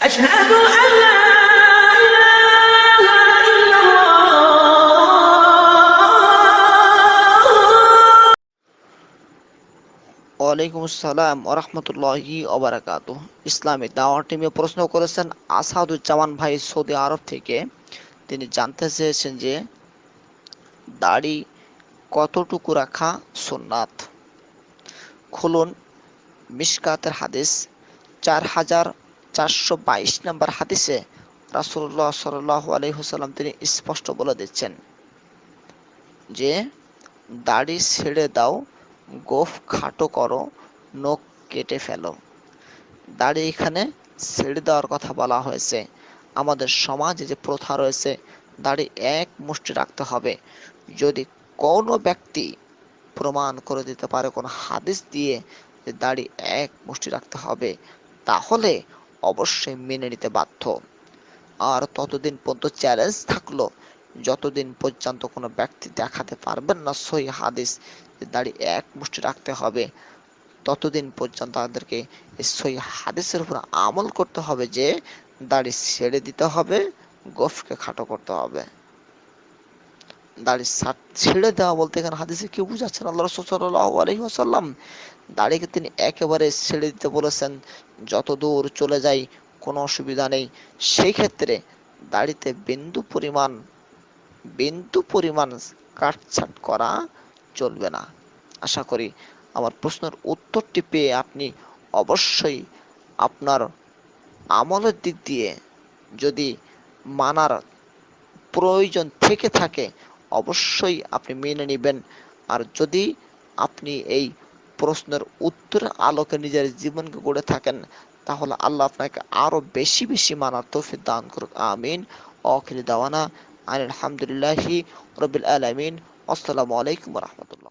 أشهد أن لا إله إلا الله ওয়ালাইকুম আসসালাম ওরহমতুল্লাহি ওবরাকাতু ইসলামী দাওয়ার টিমে প্রশ্ন করেছেন আসাদুজ্জামান ভাই সৌদি আরব থেকে তিনি জানতে চেয়েছেন যে দাড়ি কতটুকু রাখা সুন্নাত খুলুন মিশকাতের হাদিস চার হাজার চারশো বাইশ নম্বর হাদিসে রাসুল্লাহ সাল্লাহ আলহিহসাল্লাম তিনি স্পষ্ট বলে দিচ্ছেন যে, দাড়ি ছেড়ে দাও, গোফ খাটো করো, নখ কেটে ফেলো। দাড়ি এখানে ছেড়ে দেওয়ার কথা বলা হয়েছে। আমাদের সমাজে যে প্রথা রয়েছে, দাড়ি এক মুষ্টি রাখতে হবে। যদি কোনো ব্যক্তি প্রমাণ করে দিতে পারে, কোনো হাদিস দিয়ে যে দাড়ি এক মুষ্টি রাখতে হবে, তাহলে অবশ্যই মেনে নিতে বাধ্য। আর ততদিন পর্যন্ত চ্যালেঞ্জ থাকল, যতদিন পর্যন্ত কোনো ব্যক্তি দেখাতে পারবেন না সই হাদিস দাড়ি এক মুষ্টি রাখতে হবে, ততদিন পর্যন্ত তাদেরকে সই হাদিসের উপর আমল করতে হবে যে দাড়ি ছেড়ে দিতে হবে, গোফকে খাটো করতে হবে। দাড়ি ছেড়ে দেওয়া বলতে এখানে হাদিসে কি বুঝাচ্ছেন আল্লাহ রসুল সাল্লাহ দাড়িকে তিনি একেবারে ছেড়ে দিতে বলেছেন, যত দূর চলে যাই, কোনো অসুবিধা নেই। সেই ক্ষেত্রে দাড়িতে বিন্দু পরিমাণ বিন্দু পরিমাণ কাটছাট করা চলবে না। আশা করি আমার প্রশ্নের উত্তরটি পেয়ে আপনি অবশ্যই আপনার আমলের দিক দিয়ে যদি মানার প্রয়োজন থেকে থাকে অবশ্যই আপনি মেনে নেবেন। আর যদি আপনি এই প্রশ্নের উত্তর আলোকে নিজের জীবনকে গড়ে থাকেন, তাহলে আল্লাহ আপনাকে আরও বেশি বেশি মানার তৌফিক দান করুক। আমিন। অখিল দাওয়ানা। আলহামদুলিল্লাহি রবিল আলমিন। আসসালামু আলাইকুম রহমতুল্লাহ।